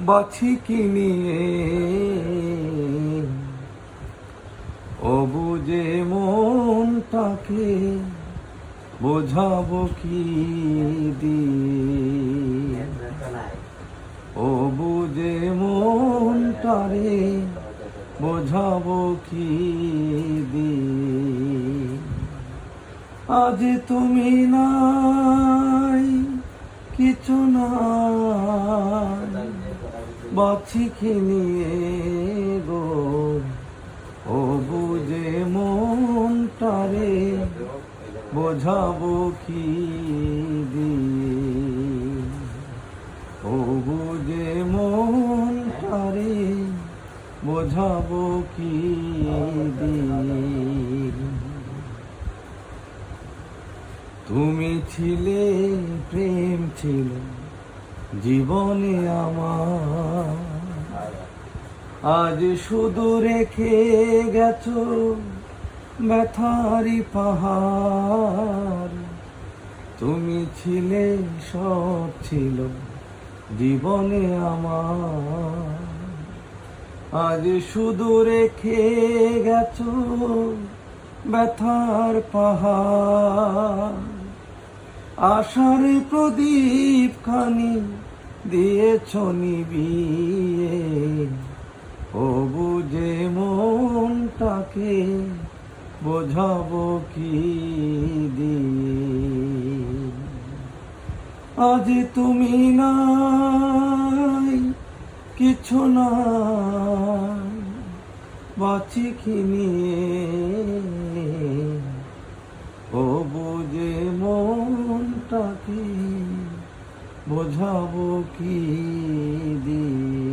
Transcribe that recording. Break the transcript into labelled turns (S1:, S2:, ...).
S1: বাছি কি নিয়ে ও বুঝে মনটাকে বোঝাবো কি দিয়ে? বুঝে মনটারে বোঝাবো কি দিয়ে? আজ তুমি নাই। কিছু নাই বাছি নিয়ে গো ও বুঝে মনটারে বোঝাবো কি দিয়ে। ও বুঝে মনটারে বোঝাবো কি দিয়ে। তুমি ছিলে, প্রেম ছিল, জীবনে আমার। আজ শুধু রেখে গেছ ব্যথারি পাহাড়। তুমি ছিলে, সব ছিল জীবনে আমার। আজ শুধু রেখে গেছো ব্যথার পাহাড়। আশার প্রদীপ খানি দিয়েছ নিবিয়ে। ও বুঝে মনটাকে বোঝাবো কি দিয়ে। আজ তুমি নাই, কিছু নাই। বাঁচি কি নিয়ে? ও বুঝে মনটাকে বোঝাবো কি দিয়ে?